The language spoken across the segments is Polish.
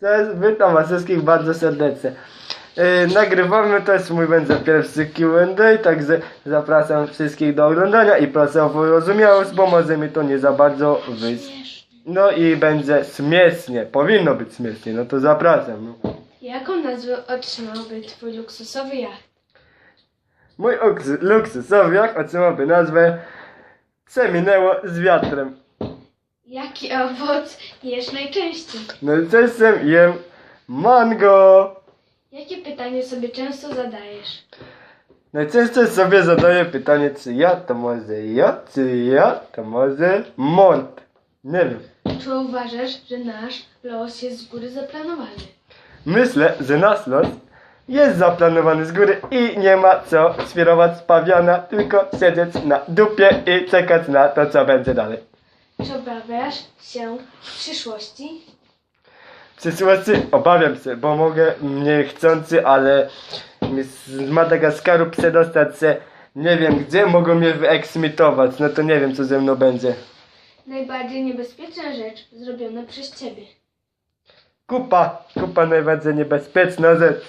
Cześć, witam was wszystkich bardzo serdecznie. Yy, nagrywamy, to jest mój będzie pierwszy Q&A, także zapraszam wszystkich do oglądania i proszę o wyrozumiałość, bo może mi to nie za bardzo wyjść. No i będzie śmiesznie, powinno być śmiesznie, no to zapraszam. Jaką nazwę otrzymałby twój luksusowy jacht? Mój uks- luksusowiak otrzymałby nazwę Przeminęło z wiatrem. Jaki owoc jesz najczęściej? No i czasem jem mango. Jakie pytanie sobie często zadajesz? Najczęściej sobie zadaję pytanie, czy ja to może ja, czy ja to może mont. Nie wiem. Czy uważasz, że nasz los jest z góry zaplanowany? Myślę, że nasz los jest zaplanowany z góry i nie ma co świrować pawiana, tylko siedzieć na dupie i czekać na to, co będzie dalej. Czy obawiasz się przyszłości? W przyszłości obawiam się, bo mogę niechcący, ale z Madagaskaru przedostać się nie wiem gdzie, mogą mnie wyeksmitować, no to nie wiem co ze mną będzie. Najbardziej niebezpieczna rzecz zrobiona przez ciebie. Kupa, kupa najbardziej niebezpieczna rzecz.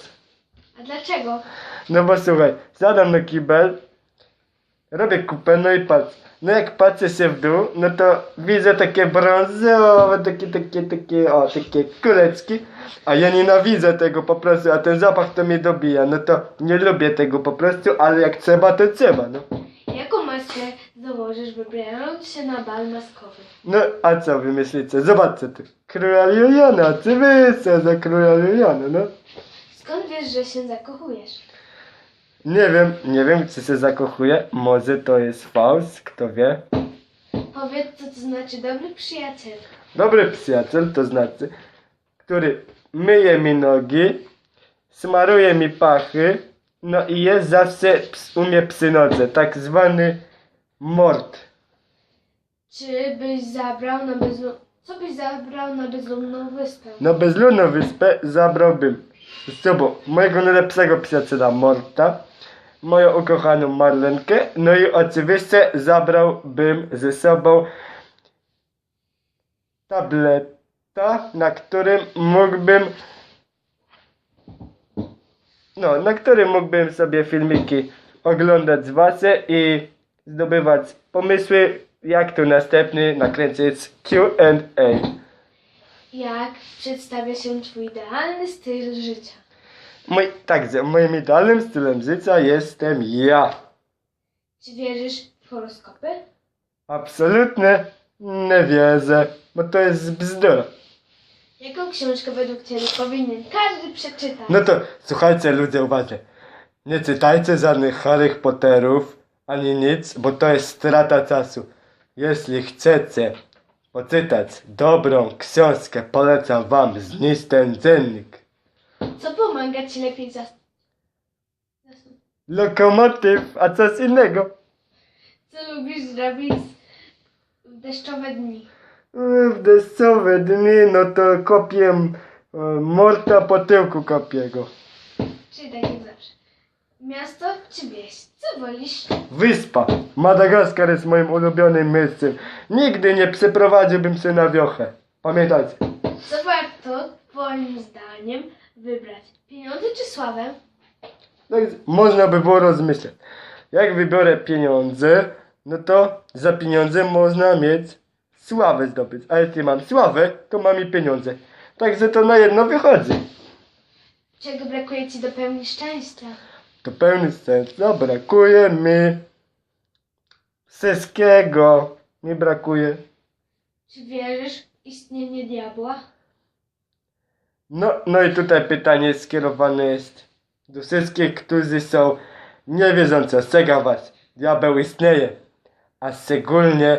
A dlaczego? No bo słuchaj, zadam na kibel, robię kupę, no i patrz. No jak patrzę się w dół, no to widzę takie brązowe, takie, takie, takie, o, takie kuleczki. A ja nienawidzę tego po prostu, a ten zapach to mnie dobija. No to nie lubię tego po prostu, ale jak trzeba, to trzeba, no. Jaką maskę założysz wybierając się na bal maskowy? No, a co wy myślicie? Zobaczcie tu. Króla Juliana, oczywiście za króla Juliana, no. Skąd wiesz, że się zakochujesz? Nie wiem, nie wiem, czy się zakochuje. Może to jest fałsz, kto wie. Powiedz, co to znaczy dobry przyjaciel. Dobry przyjaciel to znaczy, który myje mi nogi, smaruje mi pachy, no i jest zawsze u mnie przy nodze, tak zwany mord. Czy byś zabrał na bezludną... Co byś zabrał na bezludną wyspę? Na bezludną wyspę zabrałbym z sobą mojego najlepszego przyjaciela Morta, moją ukochaną Marlenkę, no i oczywiście zabrałbym ze sobą tableta, na którym mógłbym no, na którym mógłbym sobie filmiki oglądać wasze i zdobywać pomysły, jak tu następny nakręcić Q&A. Jak przedstawia się twój idealny styl życia? Mój, także moim idealnym stylem życia jestem ja. Czy wierzysz w horoskopy? Absolutnie nie wierzę, bo to jest bzdura. Jaką książkę według ciebie powinien każdy przeczytać? No to słuchajcie ludzie uważnie. Nie czytajcie żadnych Harry Potterów ani nic, bo to jest strata czasu. Jeśli chcecie poczytać dobrą książkę, polecam wam znieść ten dziennik. Co pomaga ci lepiej zas... zas- Lokomotyw, a coś innego. Co lubisz zrobić w deszczowe dni? W deszczowe dni, no to kopię e, morta po tyłku kopię go. Czyli tak jak zawsze. Miasto czy wieś? Co wolisz? Wyspa. Madagaskar jest moim ulubionym miejscem. Nigdy nie przeprowadziłbym się na wiochę. Pamiętajcie. Co warto, twoim zdaniem, wybrać? Pieniądze czy sławę? Tak, można by było rozmyśleć. Jak wybiorę pieniądze, no to za pieniądze można mieć sławę zdobyć. A jeśli mam sławę, to mam i pieniądze. Także to na jedno wychodzi. Czego brakuje ci do pełni szczęścia? Pełny sens. No, brakuje mi wszystkiego. Mi brakuje. Czy wierzysz w istnienie diabła? No, no i tutaj pytanie skierowane jest do wszystkich, którzy są niewierzący. Ostrzegam was, diabeł istnieje. A szczególnie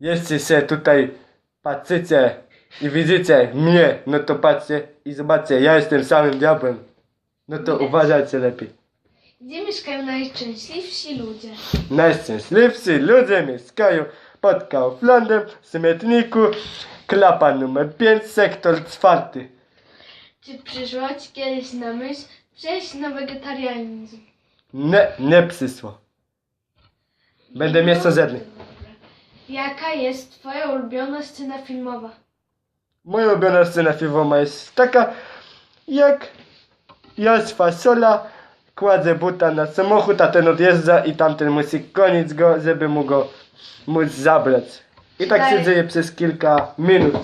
jeśli się tutaj patrzycie i widzicie mnie, no to patrzcie i zobaczcie, ja jestem samym diabłem. No to uważajcie lepiej. Gdzie mieszkają najszczęśliwsi ludzie? Najszczęśliwsi ludzie mieszkają pod Kauflandem, w śmietniku, klapa numer 5, sektor czwarty. Czy przyszło ci kiedyś na myśl przejść na wegetarianizm? Nie, nie przysło. Będę mięsożerny. Jaka jest twoja ulubiona scena filmowa? Moja ulubiona scena filmowa jest taka, jak jest fasola, kładzie buta na samochód, a ten odjeżdża i tamten musi gonić go, żeby mu go móc zabrać. I tak się dzieje przez kilka minut.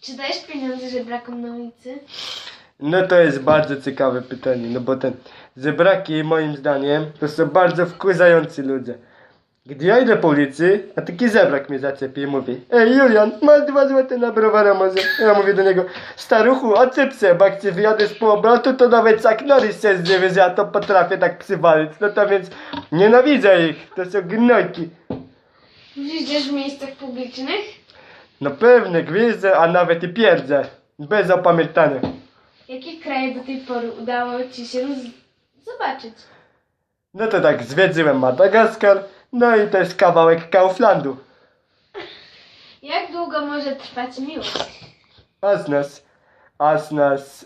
Czy dajesz pieniądze żebrakom na ulicy? No to jest bardzo ciekawe pytanie, no bo ten zebraki moim zdaniem to są bardzo wkurzający ludzie. Gdy ja idę po ulicy, a taki zebrak mnie zaczepi i mówi Ej Julian, masz dwa złote na browara może? Ja mówię do niego Staruchu, odsyp se, bo jak ci wyjadę z półobrotu, to nawet Chuck Norris się zdziwi, że ja to potrafię tak przywalić. No to więc nienawidzę ich, to są gnojki. Widzisz w miejscach publicznych? No pewnie gwizdzę, a nawet i pierdzę. Bez opamiętania. Jakie kraje do tej pory udało Ci się zobaczyć? No to tak, zwiedziłem Madagaskar, no i to jest kawałek Kauflandu. Jak długo może trwać miłość? Aż nas, aż nas,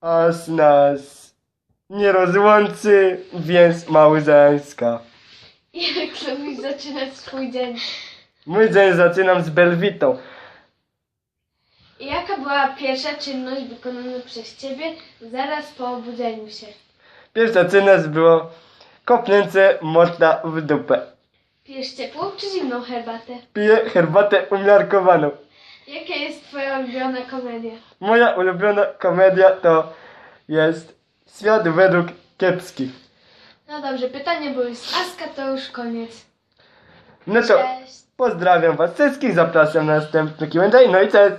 aż nas nie rozłączy więź małżeńska. Jak lubisz zaczynać swój dzień? Mój dzień zaczynam z Belwitą. Jaka była pierwsza czynność wykonana przez Ciebie zaraz po obudzeniu się? Pierwsza czynność było kopnięcie motla w dupę. Pijesz ciepłą czy zimną herbatę? Piję herbatę umiarkowaną. Jaka jest Twoja ulubiona komedia? Moja ulubiona komedia to jest Świat według kiepskich. No dobrze, pytanie były z Aska, to już koniec. No to Cześć! pozdrawiam was wszystkich, zapraszam na następny Q&A, no i cześć!